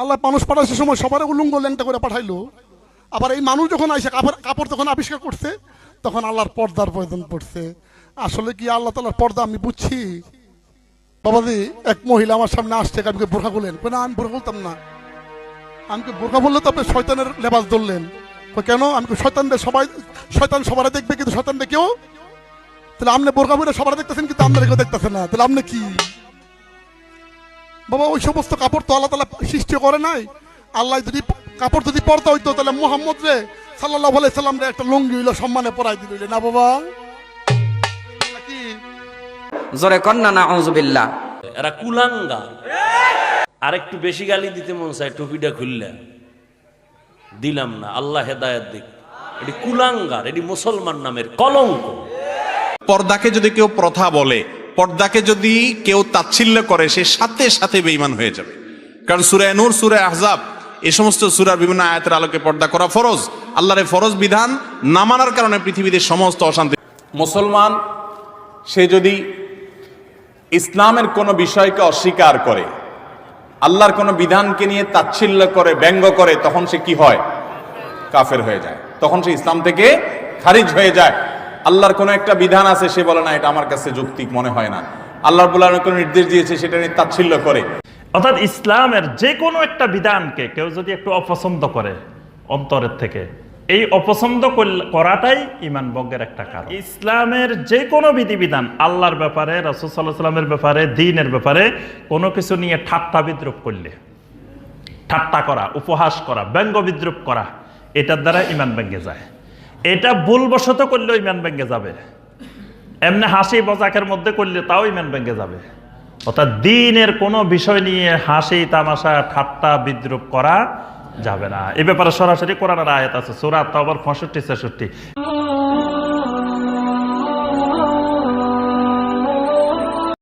আল্লাহ মানুষ পাঠানোর সময় সবার উলুঙ্গ ল্যাংটা করে পাঠাইলো। আবার এই মানুষ যখন আইসে, কাপড় কাপড় যখন আবিষ্কার করছে, তখন আল্লাহর পর্দার প্রয়োজন পড়ছে। আসলে কি আল্লাহ তালার পর্দা আমি বুঝছি? বাবাজি, এক মহিলা আমার সামনে আসছে আমি কি বোরখা বললেন না, আমি বোরখা বলতাম না। আমি কি বোরখা বললে তো আপনি শয়তানের লেবাস ধরলেন। কেন? আমি শয়তানদের সবাই, শয়তান সবার দেখবে কিন্তু শয়তানদের কেউ? তাহলে আপনি বোরখা বলে সবার দেখতেছেন কিন্তু আপনারা কেউ দেখতেছেন না। তাহলে আপনি কি? বাবা ওই সমস্ত কাপড় তো আল্লাহ তালা সৃষ্টি করে নাই। আল্লাহ যদি কাপড় যদি পরতে হইতো তাহলে মোহাম্মদ রে সাল্লাহ সাল্লাম রে একটা লুঙ্গি হইল সম্মানে পরাই দিল না বাবা? জোরে কন্যা না অজুবিল্লা এরা কুলাঙ্গা। আর একটু বেশি গালি দিতে মন চায় টুপিটা খুললে। দিলাম না আল্লাহ হেদায়ত দিক। এটি কুলাঙ্গার এটি মুসলমান নামের কলঙ্ক। পর্দাকে যদি কেউ প্রথা বলে পর্দাকে যদি কেউ তাচ্ছিল্য করে, সে সাথে সাথে বেইমান হয়ে যাবে। কারণ সুরে নূর, সুরে আহজাব এই সমস্ত সুরার বিভিন্ন আয়াতের আলোকে পর্দা করা ফরজ। আল্লাহর ফরজ বিধান না মানার কারণে পৃথিবীতে সমস্ত অশান্তি। মুসলমান, সে যদি ইসলামের কোনো বিষয়কে অস্বীকার করে, আল্লাহর কোনো বিধানকে নিয়ে তাচ্ছিল্য করে, ব্যঙ্গ করে, তখন সে কি হয়? কাফের হয়ে যায়। তখন সে ইসলাম থেকে খারিজ হয়ে যায়। আল্লাহর কোনো একটা বিধান আছে, সে বলে না, এটা আমার কাছে যৌক্তিক, মনে হয় না। আল্লাহর বলে কোনো নির্দেশ দিয়েছে, সেটা নিয়ে তাচ্ছিল্য করে। অর্থাৎ ইসলামের যে কোনো একটা বিধানকে কেউ যদি একটু অপছন্দ করে অন্তরের থেকে, এই অপছন্দ করাটাই ইমান ভঙ্গের একটা কারণ। ইসলামের যে কোনো বিধিবিধান, আল্লাহর ব্যাপারে, রসুল সাল্লাহ ব্যাপারে, দিনের ব্যাপারে, কোনো কিছু নিয়ে ঠাট্টা বিদ্রুপ করলে, ঠাট্টা করা, উপহাস করা, ব্যঙ্গ বিদ্রুপ করা, এটার দ্বারা ইমান ভেঙে যায়। এটা ভুলবশত করলে ওই ম্যান ব্যাঙ্কে যাবে। এমনি হাসি বজাকের মধ্যে করলে তাও ম্যান ব্যাঙ্কে যাবে। অর্থাৎ দিনের কোনো বিষয় নিয়ে হাসি, তামাশা, ঠাট্টা, বিদ্রুপ করা যাবে না। এ ব্যাপারে সরাসরি কোরআনের আয়াত আছে সুরাত আবার পঁয়ষট্টি, ছেষট্টি।